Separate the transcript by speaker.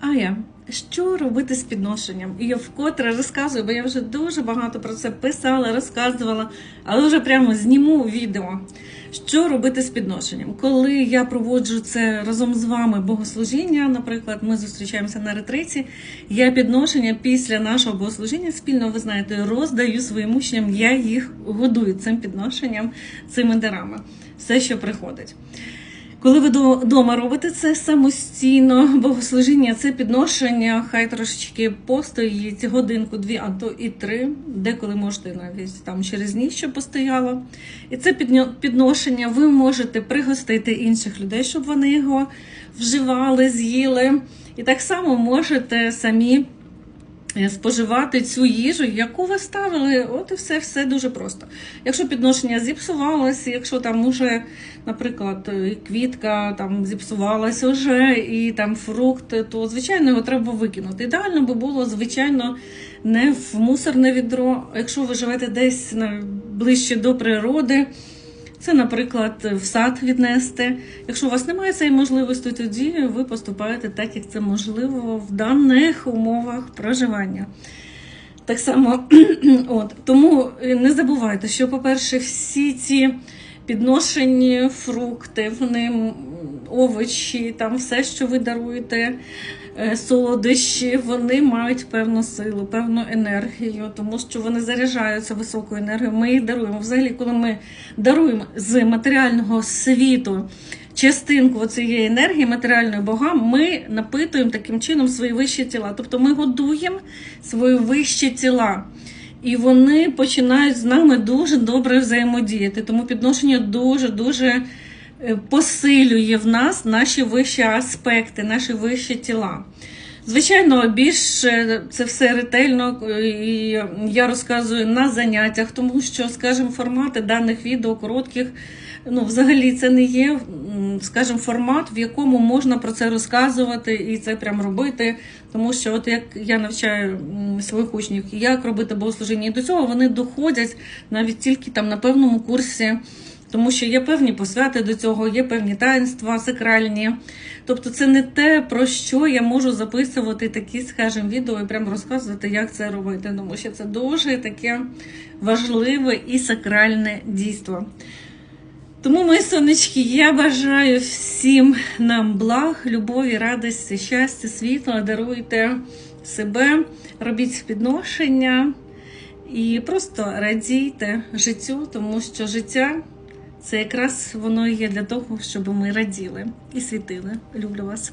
Speaker 1: А я що робити з підношенням? І я вкотре розказую, бо я вже дуже багато про це писала, розказувала, але вже прямо зніму відео. Що робити з підношенням? Коли я проводжу це разом з вами богослужіння, наприклад, ми зустрічаємося на ретриті, я підношення після нашого богослужіння спільно, ви знаєте, роздаю своїм учням, я їх годую цим підношенням, цими дарами, все, що приходить. Коли ви вдома робите це самостійно, богослужіння, це підношення, хай трошечки постоїть годинку, дві, а то і три, деколи можете навіть там через ніч ще постояло. І це підношення ви можете пригостити інших людей, щоб вони його вживали, з'їли. І так само можете самі споживати цю їжу, яку ви ставили. От і все, все дуже просто. Якщо підношення зіпсувалося, якщо там уже, наприклад, е, квітка там зіпсувалася вже, і там фрукт, то звичайно його треба викинути. Ідеально би було, звичайно, не в мусорне відро. Якщо ви живете десь ближче до природи. Це, наприклад, в сад віднести. Якщо у вас немає цієї можливості, тоді ви поступаєте так, як це можливо в даних умовах проживання. Так само, от тому е, не забувайте, що, по-перше, всі ці підношені фрукти, вони овочі, там все, що ви даруєте, е, солодощі, вони мають певну силу, певну енергію, тому що вони заряджаються високою енергією. Ми їх даруємо. Взагалі, коли ми даруємо з матеріального світу частинку цієї енергії матеріальної богам, ми напитуємо таким чином свої вищі тіла. Тобто ми годуємо свої вищі тіла. І вони починають з нами дуже добре взаємодіяти. Тому підношення дуже дуже е, посилює в нас наші вищі аспекти, наші вищі тіла. Звичайно, більш е, це все ретельно е, і я розказую на заняттях, тому що, скажімо, формати даних відео коротких, ну, взагалі це не є, скажімо, формат, в якому можна про це розказувати і це прям робити. Тому що, от як я навчаю своїх учнів, як робити богослужіння, і до цього вони доходять навіть тільки там на певному курсі. Тому що є певні посвяти до цього, є певні таїнства сакральні. Тобто це не те, про що я можу записувати такі, скажімо, відео і прям розказувати, як це робити. Тому що це дуже таке важливе і сакральне дійство. Тому, мої сонечки, я бажаю всім нам благ, любові, радості, щастя, світла, даруйте себе, робіть підношення і просто радійте життю, тому що життя це якраз воно є для того, щоб ми раділи і світили. Люблю вас.